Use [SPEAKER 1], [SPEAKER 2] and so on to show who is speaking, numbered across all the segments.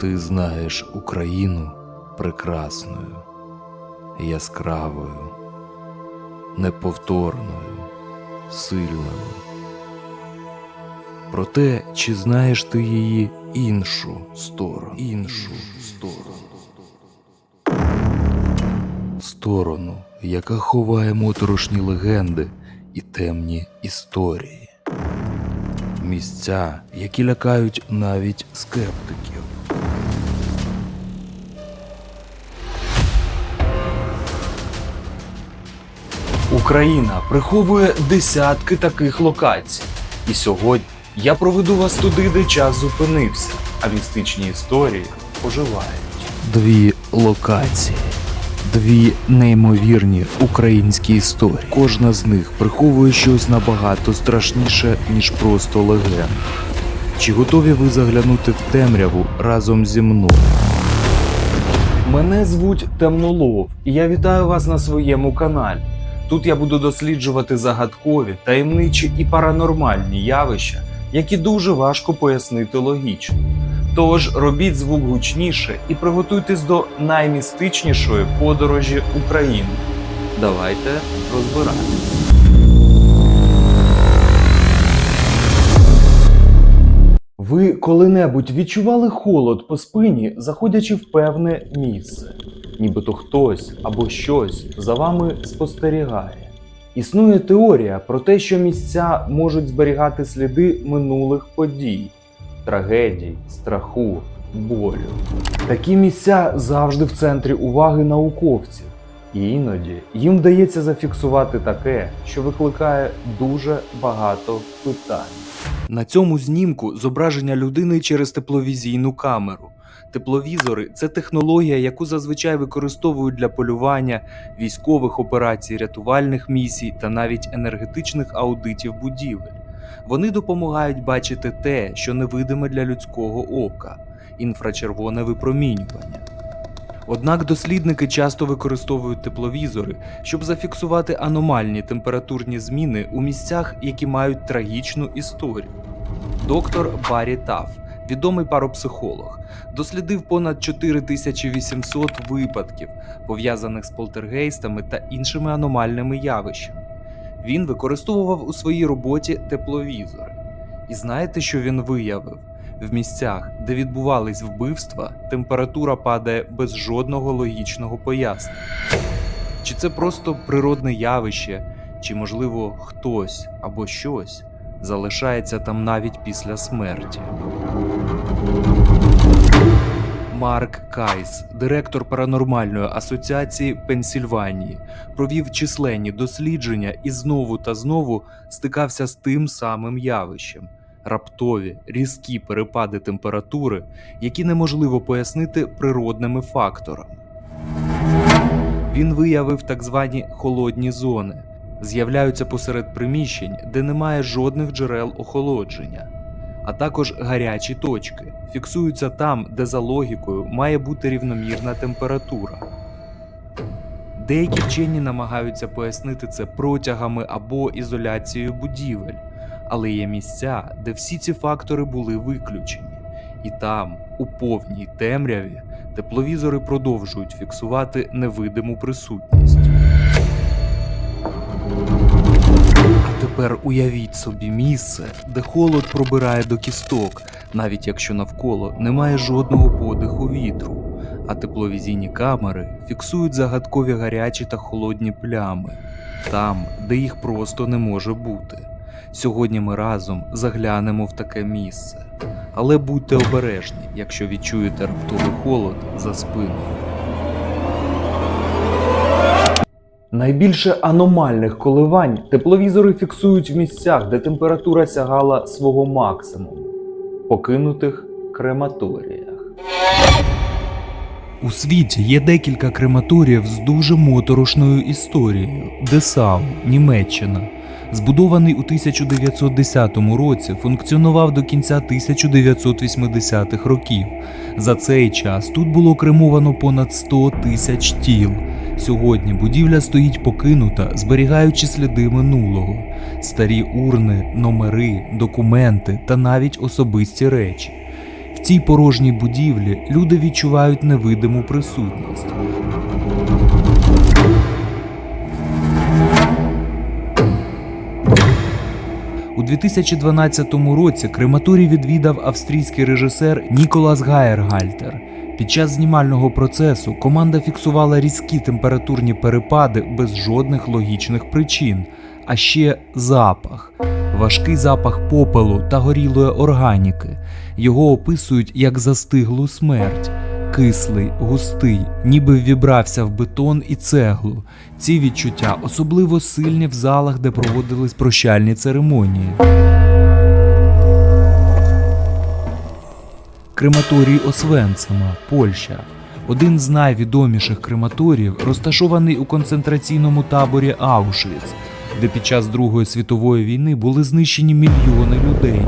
[SPEAKER 1] Ти знаєш Україну прекрасною, яскравою, неповторною, сильною. Проте, чи знаєш ти її іншу сторону? Іншу сторону. Сторону, яка ховає моторошні легенди і темні історії. Місця, які лякають навіть скептиків.
[SPEAKER 2] Україна приховує десятки таких локацій. І сьогодні я проведу вас туди, де час зупинився, а містичні історії оживають.
[SPEAKER 1] Дві локації, дві неймовірні українські історії. Кожна з них приховує щось набагато страшніше, ніж просто легенда. Чи готові ви заглянути в темряву разом зі мною?
[SPEAKER 2] Мене звуть Темнолов, і я вітаю вас на своєму каналі. Тут я буду досліджувати загадкові, таємничі і паранормальні явища, які дуже важко пояснити логічно. Тож робіть звук гучніше і приготуйтесь до наймістичнішої подорожі України. Давайте розбиратися. Ви коли-небудь відчували холод по спині, заходячи в певне місце, нібито хтось або щось за вами спостерігає. Існує теорія про те, що місця можуть зберігати сліди минулих подій, трагедій, страху, болю. Такі місця завжди в центрі уваги науковців, і іноді їм вдається зафіксувати таке, що викликає дуже багато питань.
[SPEAKER 1] На цьому знімку зображення людини через тепловізійну камеру. Тепловізори це технологія, яку зазвичай використовують для полювання, військових операцій, рятувальних місій та навіть енергетичних аудитів будівель. Вони допомагають бачити те, що невидиме для людського ока інфрачервоне випромінювання. Однак дослідники часто використовують тепловізори, щоб зафіксувати аномальні температурні зміни у місцях, які мають трагічну історію. Доктор Баррі Таф, відомий парапсихолог, дослідив понад 4800 випадків, пов'язаних з полтергейстами та іншими аномальними явищами. Він використовував у своїй роботі тепловізори. І знаєте, що він виявив? В місцях, де відбувались вбивства, температура падає без жодного логічного пояснення. Чи це просто природне явище, чи, можливо, хтось або щось залишається там навіть після смерті. Марк Кайс, директор паранормальної асоціації Пенсільванії, провів численні дослідження і знову та знову стикався з тим самим явищем раптові різкі перепади температури, які неможливо пояснити природними факторами. Він виявив так звані холодні зони, з'являються посеред приміщень, де немає жодних джерел охолодження, а також гарячі точки, фіксуються там, де за логікою має бути рівномірна температура. Деякі вчені намагаються пояснити це протягами або ізоляцією будівель, але є місця, де всі ці фактори були виключені, і там, у повній темряві, тепловізори продовжують фіксувати невидиму присутність. А тепер уявіть собі місце, де холод пробирає до кісток, навіть якщо навколо немає жодного подиху вітру, а тепловізійні камери фіксують загадкові гарячі та холодні плями, там, де їх просто не може бути. Сьогодні ми разом заглянемо в таке місце. Але будьте обережні, якщо відчуєте раптовий холод за спиною.
[SPEAKER 2] Найбільше аномальних коливань тепловізори фіксують в місцях, де температура сягала свого максимуму покинутих крематоріях.
[SPEAKER 1] У світі є декілька крематоріїв з дуже моторошною історією. Десау, Німеччина. Збудований у 1910 році, функціонував до кінця 1980-х років. За цей час тут було кремовано понад 100 тисяч тіл. Сьогодні будівля стоїть покинута, зберігаючи сліди минулого, старі урни, номери, документи та навіть особисті речі. В цій порожній будівлі люди відчувають невидиму присутність. 2012 році крематорій відвідав австрійський режисер Ніколас Гайергальтер. Під час знімального процесу команда фіксувала різкі температурні перепади без жодних логічних причин, а ще запах. Важкий запах попелу та горілої органіки. Його описують як застиглу смерть. Кислий, густий, ніби ввібрався в бетон і цеглу. Ці відчуття особливо сильні в залах, де проводились прощальні церемонії. Крематорій Освенцима, Польща. Один з найвідоміших крематоріїв, розташований у концентраційному таборі Аушвіц, де під час Другої світової війни були знищені мільйони людей.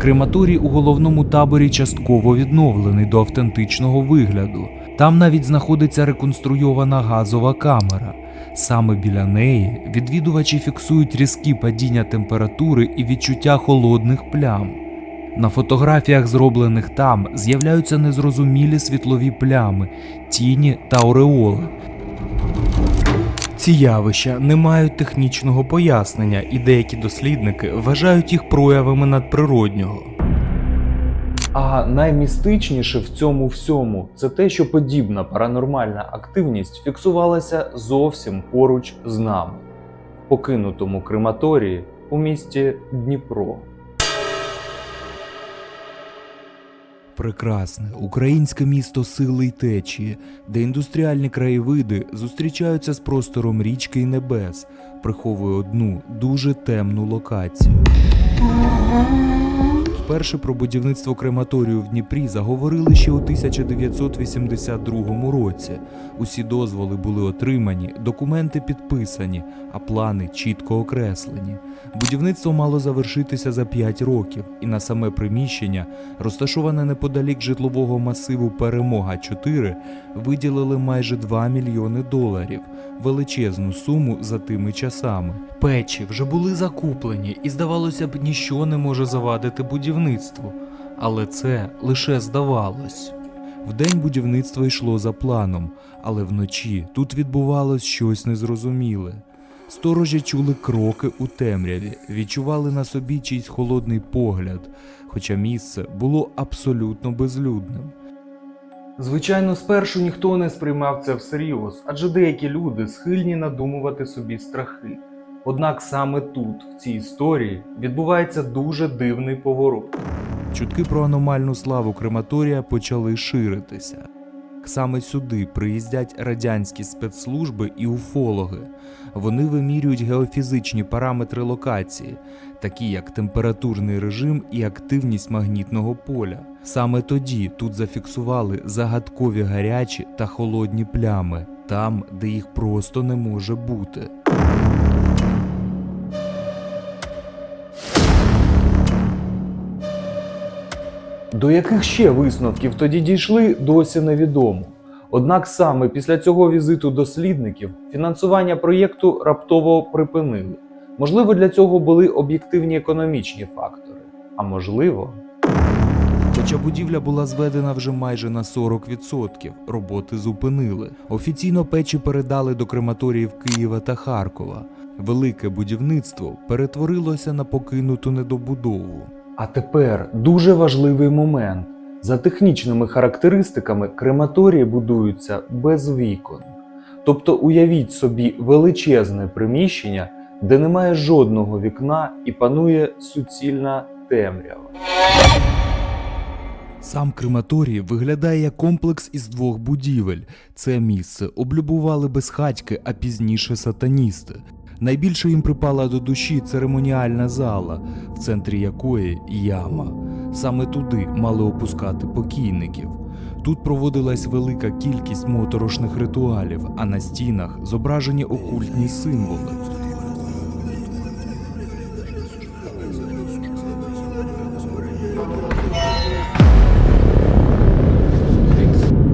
[SPEAKER 1] Крематорій у головному таборі частково відновлений до автентичного вигляду. Там навіть знаходиться реконструйована газова камера. Саме біля неї відвідувачі фіксують різкі падіння температури і відчуття холодних плям. На фотографіях, зроблених там, з'являються незрозумілі світлові плями, тіні та ореоли. Ці явища не мають технічного пояснення, і деякі дослідники вважають їх проявами надприроднього.
[SPEAKER 2] А наймістичніше в цьому всьому це те, що подібна паранормальна активність фіксувалася зовсім поруч з нами, в покинутому крематорії у місті Дніпро.
[SPEAKER 1] Прекрасне українське місто сили й течії, де індустріальні краєвиди зустрічаються з простором річки і небес, приховує одну дуже темну локацію. Вперше про будівництво крематорію в Дніпрі заговорили ще у 1982 році. Усі дозволи були отримані, документи підписані, а плани чітко окреслені. Будівництво мало завершитися за 5 років, і на саме приміщення, розташоване неподалік житлового масиву Перемога 4, виділили майже 2 мільйони доларів, величезну суму за тими часами. Печі вже були закуплені, і здавалося б, ніщо не може завадити будівництву. Але це лише здавалось. Вдень будівництво йшло за планом, але вночі тут відбувалось щось незрозуміле. Сторожі чули кроки у темряві, відчували на собі чийсь холодний погляд, хоча місце було абсолютно безлюдним.
[SPEAKER 2] Звичайно, спершу ніхто не сприймав це всерйоз, адже деякі люди схильні надумувати собі страхи. Однак саме тут, в цій історії, відбувається дуже дивний поворот.
[SPEAKER 1] Чутки про аномальну славу крематорія почали ширитися. Саме сюди приїздять радянські спецслужби і уфологи. Вони вимірюють геофізичні параметри локації, такі як температурний режим і активність магнітного поля. Саме тоді тут зафіксували загадкові гарячі та холодні плями, там, де їх просто не може бути.
[SPEAKER 2] До яких ще висновків тоді дійшли, досі невідомо. Однак саме після цього візиту дослідників фінансування проєкту раптово припинили. Можливо, для цього були об'єктивні економічні фактори, а можливо,
[SPEAKER 1] Хоча будівля була зведена вже майже на 40%, роботи зупинили. Офіційно печі передали до крематоріїв Києва та Харкова. Велике будівництво перетворилося на покинуту недобудову.
[SPEAKER 2] А тепер дуже важливий момент. За технічними характеристиками крематорії будуються без вікон. Тобто уявіть собі величезне приміщення, де немає жодного вікна і панує суцільна темрява.
[SPEAKER 1] Сам крематорій виглядає як комплекс із двох будівель. Це місце облюбували безхатьки, а пізніше сатаністи. Найбільше їм припала до душі церемоніальна зала, в центрі якої яма. Саме туди мали опускати покійників. Тут проводилась велика кількість моторошних ритуалів, а на стінах зображені окультні символи.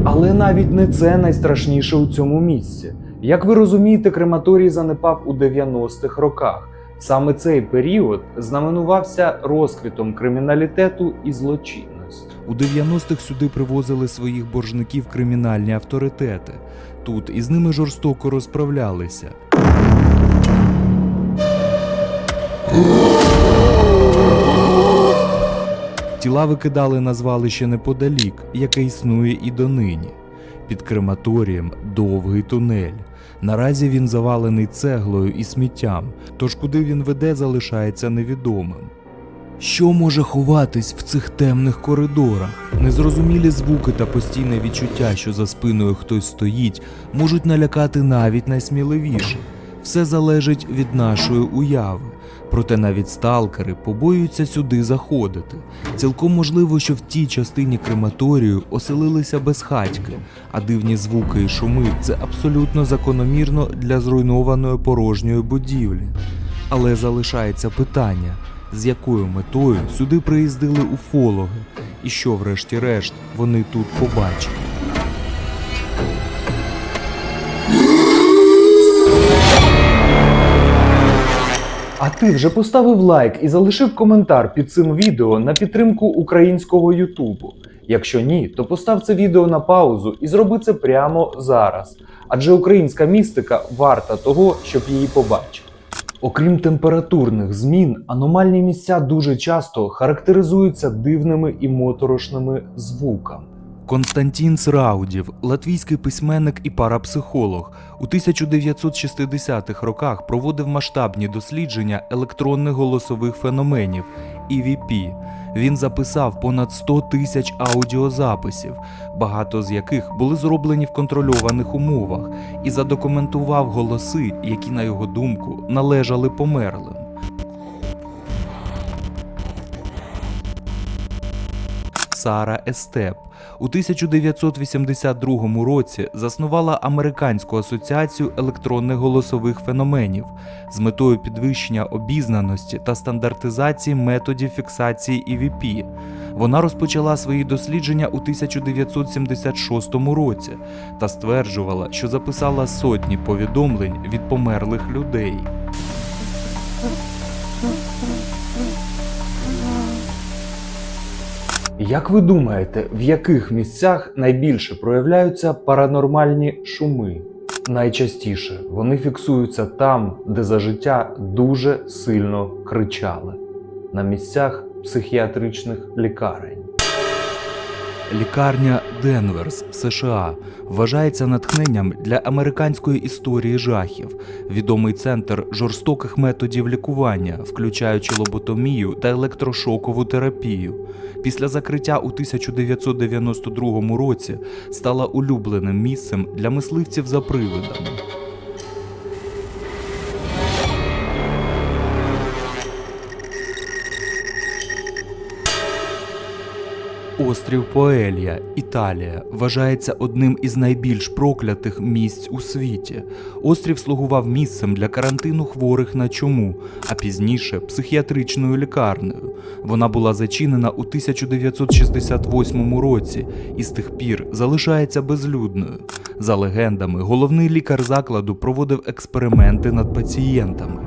[SPEAKER 2] Але навіть не це найстрашніше у цьому місці. Як ви розумієте, крематорій занепав у 90-х роках. Саме цей період знаменувався розквітом криміналітету і злочинності.
[SPEAKER 1] У 90-х сюди привозили своїх боржників кримінальні авторитети. Тут із ними жорстоко розправлялися. Тіла викидали на звалище неподалік, яке існує і донині. Під крематорієм довгий тунель. Наразі він завалений цеглою і сміттям, тож куди він веде, залишається невідомим. Що може ховатись в цих темних коридорах? Незрозумілі звуки та постійне відчуття, що за спиною хтось стоїть, можуть налякати навіть найсміливіших. Все залежить від нашої уяви. Проте навіть сталкери побоюються сюди заходити. Цілком можливо, що в тій частині крематорію оселилися безхатьки, а дивні звуки і шуми це абсолютно закономірно для зруйнованої порожньої будівлі. Але залишається питання, з якою метою сюди приїздили уфологи, і що, врешті-решт, вони тут побачили.
[SPEAKER 2] А ти вже поставив лайк і залишив коментар під цим відео на підтримку українського Ютубу. Якщо ні, то постав це відео на паузу і зроби це прямо зараз. Адже українська містика варта того, щоб її побачити. Окрім температурних змін, аномальні місця дуже часто характеризуються дивними і моторошними звуками.
[SPEAKER 1] Константін Сраудів, латвійський письменник і парапсихолог, у 1960-х роках проводив масштабні дослідження електронних голосових феноменів EVP. Він записав понад 100 тисяч аудіозаписів, багато з яких були зроблені в контрольованих умовах, і задокументував голоси, які, на його думку, належали померлим. Сара Естеп у 1982 році заснувала Американську асоціацію електронних голосових феноменів з метою підвищення обізнаності та стандартизації методів фіксації EVP. Вона розпочала свої дослідження у 1976 році та стверджувала, що записала сотні повідомлень від померлих людей.
[SPEAKER 2] Як ви думаєте, в яких місцях найбільше проявляються паранормальні шуми? Найчастіше вони фіксуються там, де за життя дуже сильно кричали, на місцях психіатричних лікарень.
[SPEAKER 1] Лікарня Денверс, США, вважається натхненням для американської історії жахів, відомий центр жорстоких методів лікування, включаючи лоботомію та електрошокову терапію. Після закриття у 1992 році стала улюбленим місцем для мисливців за привидами. Острів Поелія, Італія, вважається одним із найбільш проклятих місць у світі. Острів слугував місцем для карантину хворих на чуму, а пізніше психіатричною лікарнею. Вона була зачинена у 1968 році і з тих пір залишається безлюдною. За легендами, головний лікар закладу проводив експерименти над пацієнтами.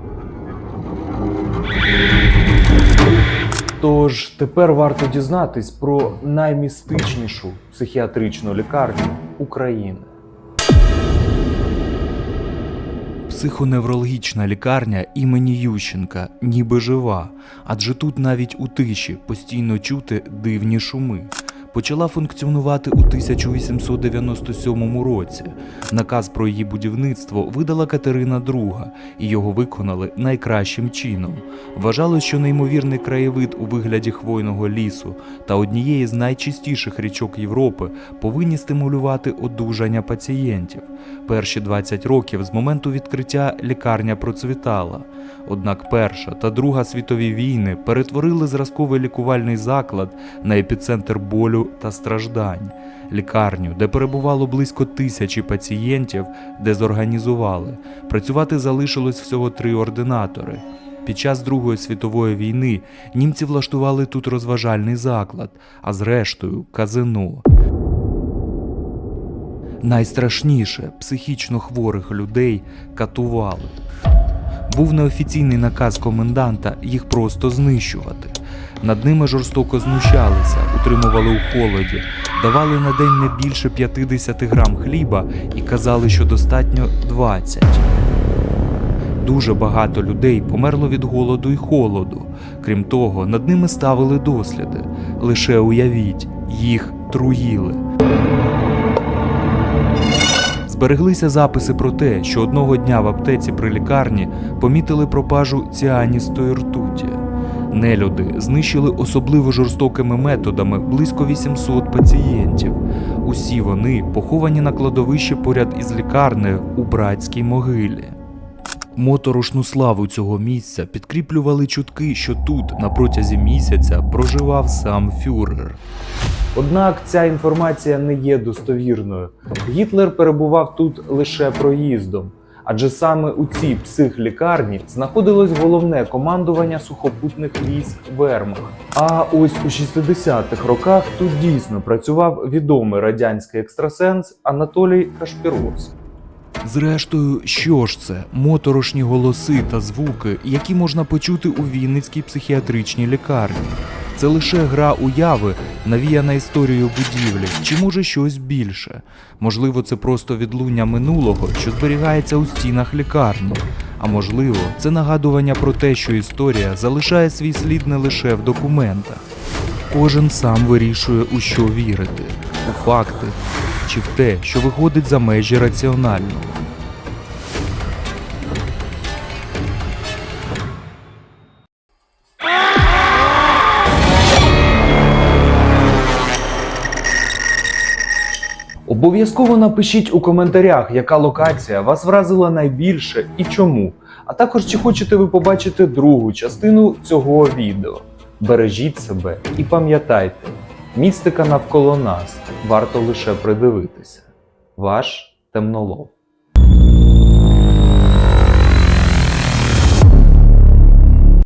[SPEAKER 2] Тож тепер варто дізнатись про наймістичнішу психіатричну лікарню України.
[SPEAKER 1] Психоневрологічна лікарня імені Ющенка ніби жива, адже тут навіть у тиші постійно чути дивні шуми. Почала функціонувати у 1897 році. Наказ про її будівництво видала Катерина II, і його виконали найкращим чином. Вважалось, що неймовірний краєвид у вигляді хвойного лісу та однієї з найчистіших річок Європи повинні стимулювати одужання пацієнтів. Перші 20 років з моменту відкриття лікарня процвітала. Однак Перша та Друга світові війни перетворили зразковий лікувальний заклад на епіцентр болю та страждань. Лікарню, де перебувало близько тисячі пацієнтів, дезорганізували. Працювати залишилось всього три ординатори. Під час Другої світової війни німці влаштували тут розважальний заклад, а зрештою казино. Найстрашніше психічно хворих людей катували. Був неофіційний наказ коменданта їх просто знищувати. Над ними жорстоко знущалися, утримували у холоді, давали на день не більше 50 грам хліба і казали, що достатньо 20. Дуже багато людей померло від голоду і холоду. Крім того, над ними ставили досліди. Лише уявіть, їх труїли. Збереглися записи про те, що одного дня в аптеці при лікарні помітили пропажу ціаністої ртуті. Нелюди знищили особливо жорстокими методами близько 800 пацієнтів. Усі вони поховані на кладовищі поряд із лікарнею у братській могилі. Моторошну славу цього місця підкріплювали чутки, що тут на протязі місяця проживав сам фюрер.
[SPEAKER 2] Однак ця інформація не є достовірною. Гітлер перебував тут лише проїздом, адже саме у цій психлікарні знаходилось головне командування сухопутних військ Вермахт. А ось у 60-х роках тут дійсно працював відомий радянський екстрасенс Анатолій Кашпіровський.
[SPEAKER 1] Зрештою, що ж це? Моторошні голоси та звуки, які можна почути у Вінницькій психіатричній лікарні. Це лише гра уяви, навіяна історією будівлі, чи може щось більше. Можливо, це просто відлуння минулого, що зберігається у стінах лікарні. А можливо, це нагадування про те, що історія залишає свій слід не лише в документах. Кожен сам вирішує, у що вірити: у факти чи в те, що виходить за межі раціонального.
[SPEAKER 2] Обов'язково напишіть у коментарях, яка локація вас вразила найбільше і чому. А також чи хочете ви побачити другу частину цього відео. Бережіть себе і пам'ятайте, містика навколо нас варто лише придивитися. Ваш темнолов.